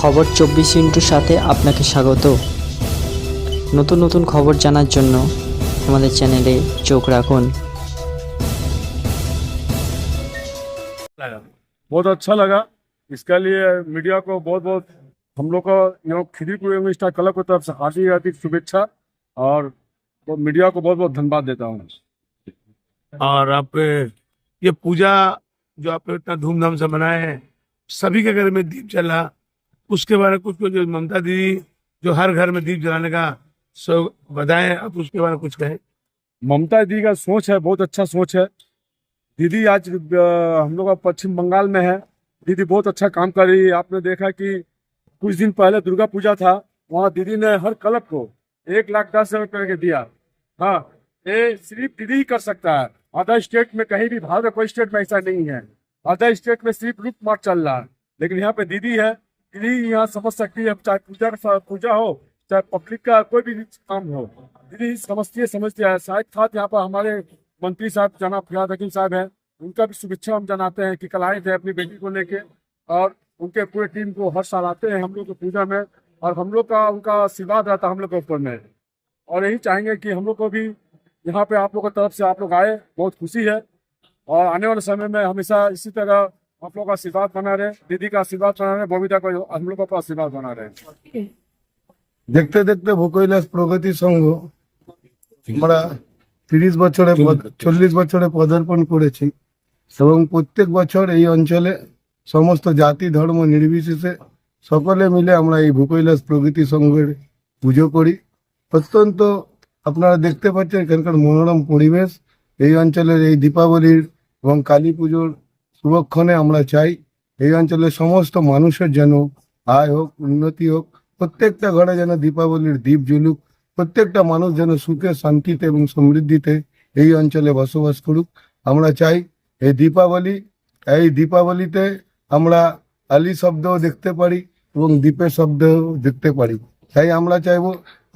খবর চব্বিশ ইন্টুর সাথে আপনাকে স্বাগত নতুন নতুন খবর জানার জন্য আমাদের চ্যানেলে চোখ রাখুন लगा बहुत अच्छा लगा इसके लिए मीडिया को बहुत बहुत हम लोग का यहाँ खिदी पूरे स्टार क्लब की तरफ से हार्दिक हार्दिक शुभेच्छा और तो मीडिया को बहुत बहुत धन्यवाद देता हूँ और आप ये पूजा जो आपने इतना धूमधाम से मनाए हैं सभी के घर में दीप जला उसके बारे में कुछ जो ममता दीदी जो हर घर में दीप जलाने का सो बताएँ आप उसके बारे में कुछ कहें। ममता दीदी का सोच है, बहुत अच्छा सोच है। दीदी आज हम लोग पश्चिम बंगाल में है। दीदी बहुत अच्छा काम कर रही है। आपने देखा कि कुछ दिन पहले दुर्गा पूजा था, वहाँ दीदी ने हर क्लब को एक लाख दस हज़ार करके दिया। हाँ ये सिर्फ़ दीदी ही कर सकता है। अदर स्टेट में कहीं भी, भारत कोई स्टेट में ऐसा नहीं है। अदर स्टेट में सिर्फ़ लूट मार चल रहा है। लेकिन यहाँ पे दीदी है दीदी यहाँ समझ सकती है चाहे पूजा का पूजा हो, चाहे पब्लिक का कोई भी काम हो दीदी समझती है समझती है। शायद साथ यहाँ पर हमारे मंत्री साहब जनाब फिराद हकीम साहब हैं, उनका भी शुभेच्छा हम जनाते हैं कि कल आए थे अपनी बेटी को लेके और उनके पूरे टीम को हर साल आते हैं हम लोग की पूजा में और हम लोग का उनका आशीर्वाद रहता है हम लोग के ऊपर में। और यही चाहेंगे कि हम लोग को भी यहाँ पे आप लोग की तरफ़ से आप लोग आए, बहुत खुशी है और आने वाले समय में हमेशा इसी तरह आप लोग का आशीर्वाद बना रहे दीदी का आशीर्वाद बना रहे बबीता को हम लोग का आशीर्वाद बना रहे দেখতে দেখতে ভূকৈলাস প্রগতি সংঘ আমরা তিরিশ বছরে পদ- চল্লিশ বছরে পদার্পণ করেছি এবং প্রত্যেক বছর এই অঞ্চলে সমস্ত জাতি ধর্ম নির্বিশেষে সকলে মিলে আমরা এই ভূকৈলাস প্রগতি সংঘের পুজো করি অত্যন্ত আপনারা দেখতে পাচ্ছেন এখানকার মনোরম পরিবেশ এই অঞ্চলের এই দীপাবলির এবং কালী পুজোর শুভক্ষণে আমরা চাই এই অঞ্চলের সমস্ত মানুষের যেন আয় হোক, উন্নতি হোক, প্রত্যেকটা ঘরে যেন দীপাবলির দ্বীপ জ্বলুক, প্রত্যেকটা মানুষ যেন সুখে, শান্তিতে এবং সমৃদ্ধিতে এই অঞ্চলে বসবাস করুক। আমরা চাই এই দীপাবলি, এই দীপাবলিতে আমরা আলি শব্দও দেখতে পারি এবং দ্বীপের শব্দও দেখতে পারি। তাই আমরা চাইব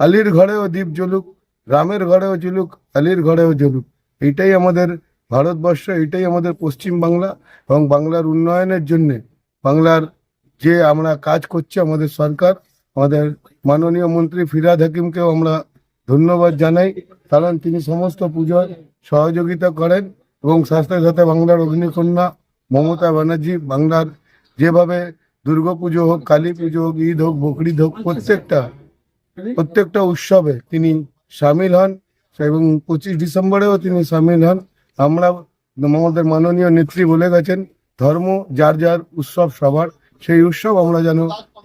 আলির ঘরেও দ্বীপ জ্বলুক গ্রামের ঘরেও জ্বলুক, আলির ঘরেও জ্বলুক। এইটাই আমাদের ভারতবর্ষ এটাই আমাদের পশ্চিম বাংলা এবং বাংলার উন্নয়নের জন্যে, বাংলার যে আমরা কাজ করছি আমাদের সরকার, আমাদের মাননীয় মন্ত্রী ফিরাদ হাকিমকেও আমরা ধন্যবাদ জানাই, কারণ তিনি সমস্ত পুজোয় সহযোগিতা করেন এবং সাথে সাথে বাংলার অগ্নিকন্যা মমতা ব্যানার্জি, বাংলার যেভাবে দুর্গাপুজো হোক, কালী পুজো হোক, ঈদ হোক বকরিদ হোক, প্রত্যেকটা প্রত্যেকটা উৎসবে তিনি সামিল হন এবং পঁচিশ ডিসেম্বরেও তিনি সামিল হন। আমরা আমাদের মাননীয় নেত্রী বলে গেছেন, ধর্ম যার যার উৎসব সবার, সেই উৎসব আমরা যেন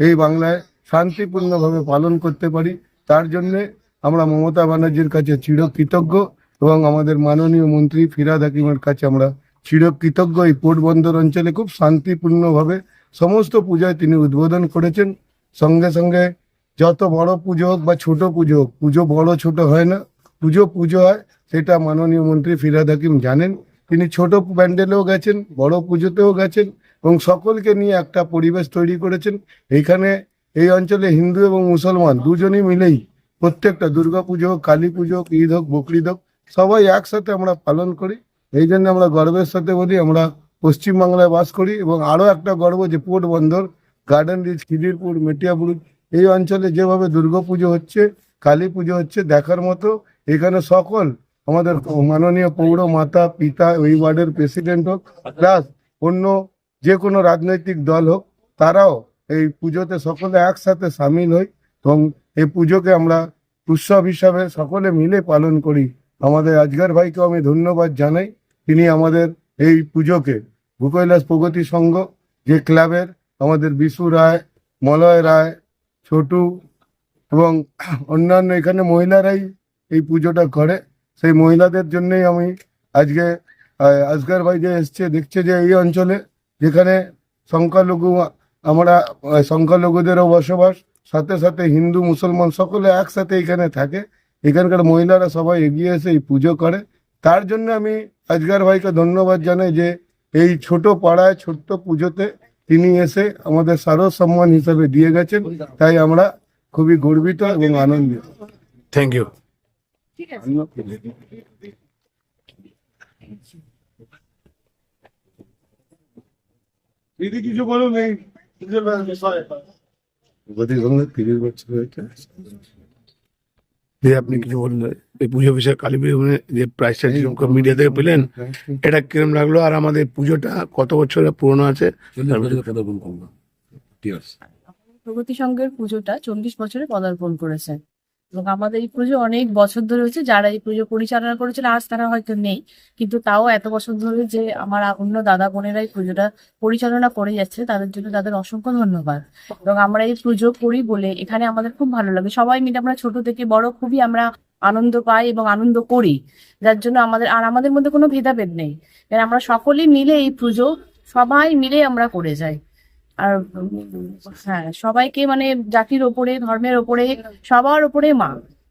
এই বাংলায় শান্তিপূর্ণভাবে পালন করতে পারি। তার জন্যে আমরা মমতা ব্যানার্জির কাছে চিরকৃতজ্ঞ এবং আমাদের মাননীয় মন্ত্রী ফিরাদ হাকিমের কাছে আমরা চিরকৃতজ্ঞ। এই পোর্টবন্দর অঞ্চলে খুব শান্তিপূর্ণভাবে সমস্ত পূজায় তিনি উদ্বোধন করেছেন। সঙ্গে সঙ্গে যত বড় পুজো হোক বা ছোট পুজো হোক, পুজো বড় ছোট হয় না। পুজো পুজো হয়, সেটা মাননীয় মন্ত্রী ফিরাদ হাকিম জানেন। তিনি ছোট প্যান্ডেলেও গেছেন, বড় পুজোতেও গেছেন এবং সকলকে নিয়ে একটা পরিবেশ তৈরি করেছেন। এইখানে এই অঞ্চলে হিন্দু এবং মুসলমান দুজনই মিলেই প্রত্যেকটা দুর্গা পুজো কালী পুজো ঈদ হোক বকরিদ হোক, সবাই একসাথে আমরা পালন করি। এই জন্য আমরা গর্বের সাথে বলি, আমরা পশ্চিমবাংলায় বাস করি এবং আরও একটা গর্ব যে পোর্ট বন্দর গার্ডেন রিচ খিদিরপুর, মেটিয়াপুর, এই অঞ্চলে যেভাবে দুর্গা পুজো হচ্ছে, কালী পুজো হচ্ছে, দেখার মতো এখানে সকল আমাদের মাননীয় পৌর মাতা পিতা ওই ওয়ার্ডের প্রেসিডেন্ট হোক, প্লাস অন্য যে কোনো রাজনৈতিক দল হোক, তারাও এই পুজোতে সকলে একসাথে সামিল হই এবং এই পুজোকে আমরা উৎসব হিসাবে সকলে মিলে পালন করি। আমাদের আজগার ভাইকেও আমি ধন্যবাদ জানাই। তিনি আমাদের এই পুজোকে ভূকৈলাস প্রগতি সংঘ, যে ক্লাবের আমাদের বিশু রায়, মলয় রায়, ছোটু এবং অন্যান্য এখানে মহিলারাই এই পুজোটা করে। সেই মহিলাদের জন্যই আমি আজকে আজগার ভাই যে এসছে, দেখছে যে এই অঞ্চলে যেখানে সংখ্যালঘু, আমরা সংখ্যালঘুদেরও বসবাস, সাথে সাথে হিন্দু, মুসলমান সকলে একসাথে এখানে থাকে। এখানকার মহিলারা সবাই এগিয়ে এসে এই পুজো করে। তার জন্য আমি আজগার ভাইকে ধন্যবাদ জানাই যে এই ছোট পাড়ায়, ছোট্ট পুজোতে তিনি এসে আমাদের সারো সম্মান হিসাবে দিয়ে গেছেন। তাই আমরা খুবই গর্বিত এবং আনন্দিত। আপনি কিছু বলুন এই পুজো বিষয়ে কালী পুজো মানে যে প্রাইসটা মিডিয়া থেকে পেলেন এটা কিরম লাগল? আর আমাদের পুজোটা কত বছরের পুরনো আছে? প্রগতি সংঘের পুজোটা চল্লিশ বছরে পদার্পণ করেছে এবং আমাদের এই পুজো অনেক বছর ধরে হয়েছে, যারা এই পুজো পরিচালনা করেছিল আজ তারা হয়তো নেই। কিন্তু তাও এত বছর ধরে যে আমার অন্য দাদা বোনেরা এই পুজোটা পরিচালনা করে যাচ্ছে, তাদের জন্য তাদের অসংখ্য ধন্যবাদ। এবং আমরা এই পুজো করি বলে এখানে আমাদের খুব ভালো লাগে। সবাই মিলে আমরা ছোট থেকে বড় খুবই আমরা আনন্দ পাই এবং আনন্দ করি। যার জন্য আমাদের, আর আমাদের মধ্যে কোনো ভেদাভেদ নেই। আমরা সকলেই মিলে এই পুজো, সবাই মিলে আমরা করে যাই। আর হ্যাঁ সবাইকে মানে জাতির ওপরে ধর্মের ওপরে সবার ওপরে মা।